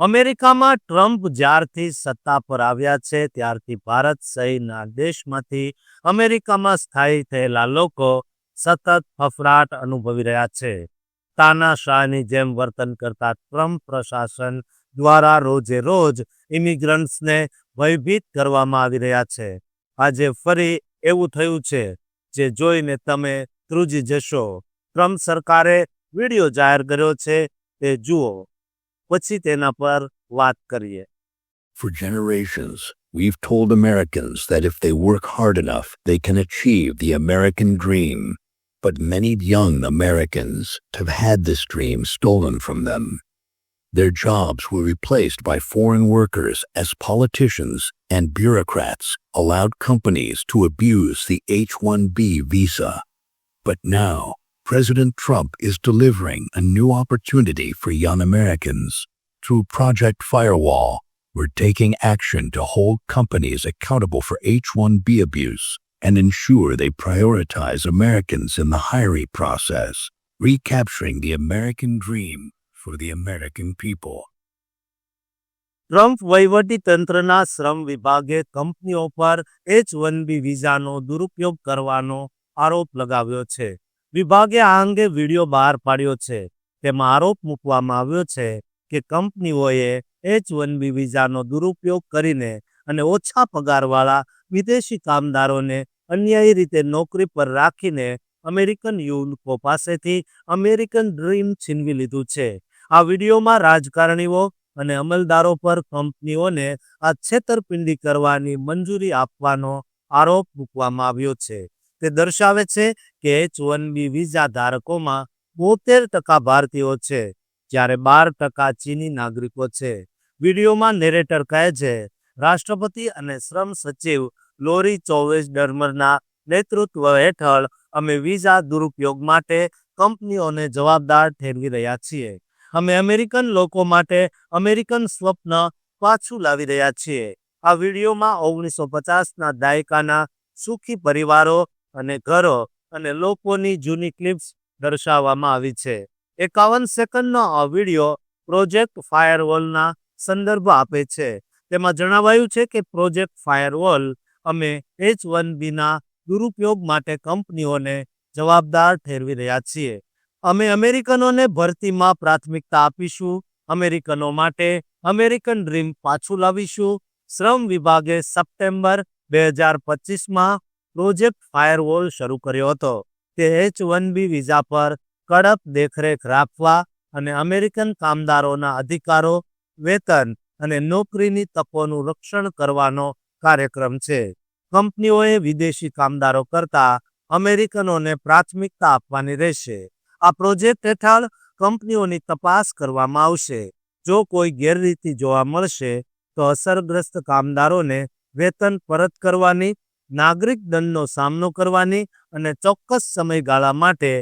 અમેરિકામાં ટ્રમ્પ જ્યારથી સત્તા પર આવ્યા છે, ત્યારથી ભારત સહિતના દેશમાંથી અમેરિકામાં સ્થાયી થયેલા લોકો સતત ફફડાટ અનુભવી રહ્યા છે. તાનાશાહની જેમ વર્તન કરતા ટ્રમ્પ પ્રશાસન દ્વારા રોજે રોજ ઇમિગ્રન્ટ્સને ભયભીત કરવામાં આવી રહ્યા છે. આજે ફરી એવું થયું છે જે જોઈને તમે ત્રુજી જશો. ટ્રમ્પ સરકારે વીડિયો જાહેર કર્યો છે, તે જુઓ. પછી તેના પર વાત કરીએ For generations, we've told Americans that if they work hard enough, they can achieve the American dream. But many young Americans have had this dream stolen from them. Their jobs were replaced by foreign workers as politicians and bureaucrats allowed companies to abuse the H 1B visa. But now, President Trump is delivering a new opportunity for young Americans. Through Project Firewall, we're taking action to hold companies accountable for H 1B abuse and ensure they prioritize Americans in the hiring process, recapturing the American dream for the American people. Trump વહીવટી તંત્રના શ્રમ વિભાગે કંપનીઓ પર H one બી વિઝાનો દુરુપયોગ કરવાનો આરોપ લગાવ્યો છે વિભાગે આ અંગે વીડિયો બહાર પાડ્યો છે તેમાં આરોપ મૂકવામાં આવ્યો છે કે કંપનીઓએ એચ વન બી વિઝાનો દુરુપયોગ કરીને અને ઓછા પગારવાળા વિદેશી કામદારોને અન્યાયી રીતે નોકરી પર રાખીને અમેરિકન યુવકો પાસેથી અમેરિકન ડ્રીમ છીનવી લીધું છે. આ વિડીયોમાં રાજકારણીઓ અને અમલદારો પર કંપનીઓને આ છેતરપિંડી કરવાની મંજૂરી આપવાનો આરોપ મૂકવામાં આવ્યો છે. તે દર્શાવે છે કે એચ વિઝા ધારકોમાં બોતેર ટકા ભારતીયો છે, જ્યારે બાર ટકા ચીની નાગરિકો છે. વિડીયોમાં નેરેટર કહે છે, રાષ્ટ્રપતિ અને શ્રમ સચિવ લોરી ચોવેસ ડર્મરના નેતૃત્વ હેઠળ અમે વિઝા દુરુપયોગ માટે કંપનીઓને જવાબદાર ઠેરવી રહ્યા છીએ. અમે અમેરિકન લોકો માટે અમેરિકન સ્વપ્ન પાછું લાવી રહ્યા છીએ. આ વિડીયોમાં ઓગણીસો પચાસના દાયકાના સુખી પરિવારો અને ઘરો અને લોકોની જૂની ક્લિપ્સ દર્શાવવામાં આવી છે. એકાવન સેકન્ડનો આ વીડિયો પ્રોજેક્ટ ફાયરવોલના સંદર્ભ આપે છે. તેમાં જણાવાયું છે કે પ્રોજેક્ટ ફાયરવોલ અમે એચ વન બીના દુરુપયોગ માટે કંપનીઓને જવાબદાર ઠેરવી રહ્યા છીએ. અમે અમેરિકનોને ભરતીમાં પ્રાથમિકતા આપીશું, અમેરિકનો માટે અમેરિકન ડ્રીમ પાછું લાવીશું. શ્રમ વિભાગે સપ્ટેમ્બર બે હજાર પચીસમાં પ્રોજેક્ટ ફાયરવોલ શરૂ કર્યો હતો. તે એચ વન બી વિઝા પર કડક દેખરેખ રાખવા અને અમેરિકન કામદારોના અધિકારો, વેતન અને નોકરીની તકોનું રક્ષણ કરવાનો કાર્યક્રમ છે. કંપનીઓએ વિદેશી કામદારો કરતા અમેરિકનોને પ્રાથમિકતા આપવાની રહેશે. આ પ્રોજેક્ટ હેઠળ કંપનીઓની તપાસ કરવામાં આવશે. જો કોઈ ગેરરીતિ જોવા મળશે, તો અસરગ્રસ્ત કામદારોને વેતન પરત કરવાની નાગરિક દંડનો સામનો કરવાની અને ચોક્કસ સમયગાળા માટે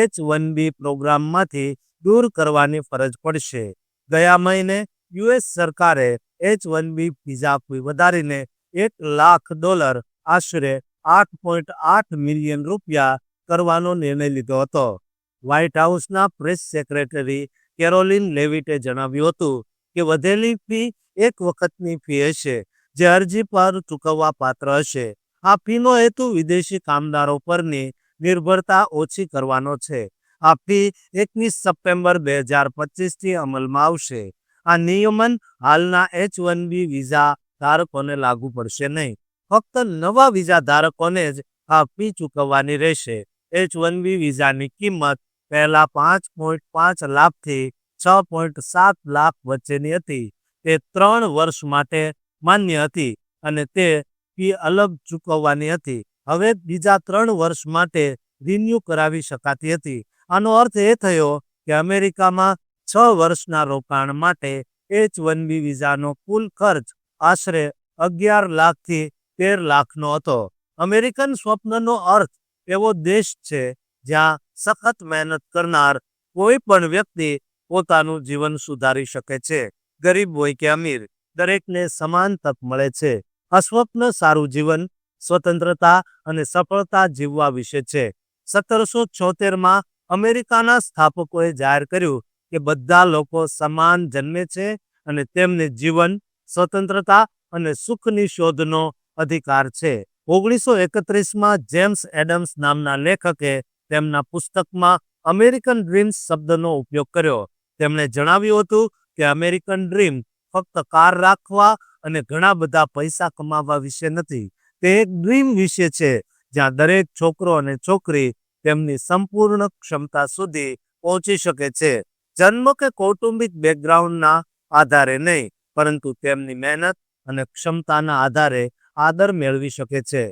એચ વન બી પ્રોગ્રામમાંથી દૂર કરવાની ફરજ પડશે. ગયા મહિને યુએસ સરકારે H one B visa fee વધારીને એક લાખ ડોલર આશરે આઠ પોઈન્ટ આઠ મિલિયન રૂપિયા કરવાનો નિર્ણય લીધો હતો. વ્હાઇટ હાઉસના પ્રેસ સેક્રેટરી કેરોલિન લેવિટે જણાવ્યું હતું કે વધેલી ફી એક વખતની ફી હશે, જે અરજી પર ચૂકવવા પાત્ર હશે. આ ફીનો હેતુ વિદેશી કામદારો પરની નિર્ભરતા ઓછી કરવાનો છે. આ ફી એકવીસ સપ્ટેમ્બર બે હજાર પચીસથી અમલમાં આવશે. આ નિયમન હાલના એચ વન બી વિઝા ધારકોને લાગુ પડશે નહીં. ફક્ત નવા વિઝા ધારકોને જ આ ફી ચૂકવવાની રહેશે. એચ વન બી વિઝાની કિંમત પહેલા પાંચ પોઈન્ટ પાંચ લાખથી છ પોઈન્ટ સાત લાખ વચ્ચેની હતી. તે ત્રણ વર્ષ માટે માન્ય હતી અને તે ફી અલગ ચૂકવવાની હતી. હવે બીજા ત્રણ વર્ષ માટે રિન્યુ કરાવી શકાતી હતી. આનો અર્થ એ થયો કે અમેરિકામાં છ વર્ષના રોકાણ માટે એચ વન બી વિઝાનો કુલ ખર્ચ આશરે અગિયાર લાખથી તેર લાખનો હતો. અમેરિકન સ્વપ્નનો અર્થ એવો દેશ છે જ્યાં સખત મહેનત કરનાર કોઈ પણ વ્યક્તિ પોતાનું જીવન સુધારી શકે છે. ગરીબ હોય કે અમીર, દરેકને સમાન તક મળે છે. આ સ્વપ્ન સારું જીવન, સ્વતંત્રતા અને સફળતા જીવવા વિશે છે. સત્તરસો છોતેરમાં અમેરિકાના સ્થાપકોએ જાહેર કર્યું કે બધા લોકો સમાન જન્મે છે અને તેમને જીવન, સ્વતંત્રતા અને સુખની શોધનો અધિકાર છે. ઓગણીસો એકત્રીસમાં જેમ્સ એડમ્સ નામના લેખકે તેમના પુસ્તકમાં અમેરિકન ડ્રીમ્સ શબ્દનો ઉપયોગ કર્યો. તેમણે જણાવ્યું હતું કે અમેરિકન ડ્રીમ ફક્ત કાર રાખવા અને ઘણા બધા પૈસા કમાવા વિશે નથી. તે એક ડ્રીમ વિશે છે, જ્યાં દરેક છોકરો અને છોકરી તેમની સંપૂર્ણ ક્ષમતા સુધી પહોંચી શકે છે. જન્મ કે કૌટુંબિક બેકગ્રાઉન્ડના આધારે નહીં, પરંતુ તેમની મહેનત અને ક્ષમતાના આધારે આદર મેળવી શકે છે.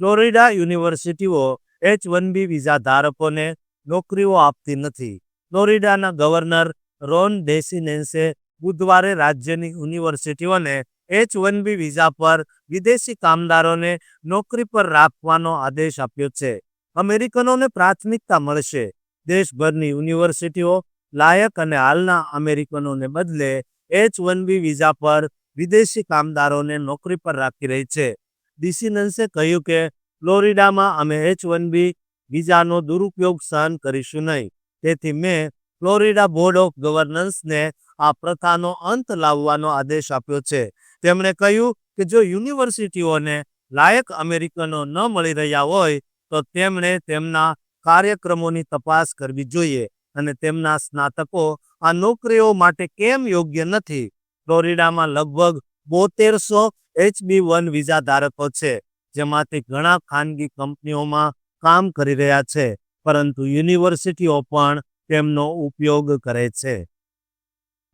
ફ્લોરિડા યુનિવર્સિટીઓ એચ વન બી વિઝા ધારકોને નોકરીઓ આપતી નથી. ફ્લોરિડાના ગવર્નર રોન ડેસિનેન્સે બુધવારે રાજ્યની યુનિવર્સિટીઓને એચ વન બી વિઝા પર વિદેશી કામદારોને નોકરી પર રાખવાનો આદેશ આપ્યો છે. અમેરિકનોને પ્રાથમિકતા મળશે. દેશભરની યુનિવર્સિટીઓ લાયક અને હાલના અમેરિકનોને બદલે એચ વન બી વિઝા પર વિદેશી કામદારોને નોકરી પર રાખી રહી છે. ડિસિનન્સે કહ્યું કે, ફ્લોરિડામાં અમે એચ વન બી વિઝાનો દુરુપયોગ સહન કરીશું નહીં. તેથી મેં ફ્લોરિડા બોર્ડ ઓફ ગવર્નન્સને આ પ્રથાનો અંત લાવવાનો આદેશ આપ્યો છે. તેમણે કહ્યું કે જો યુનિવર્સિટીઓને લાયક અમેરિકનો ન મળી રહ્યા હોય, તો તેમણે તેમના કાર્યક્રમોની તપાસ કરવી જોઈએ અને તેમના સ્નાતકો આ નોકરીઓ માટે કેમ યોગ્ય નથી. ફ્લોરિડામાં લગભગ બોતેરસો એચબી વન વિઝા ધારકો છે, જેમાંથી ઘણા ખાનગી કંપનીઓમાં કામ કરી રહ્યા છે, પરંતુ યુનિવર્સિટીઓ પણ તેમનો ઉપયોગ કરે છે.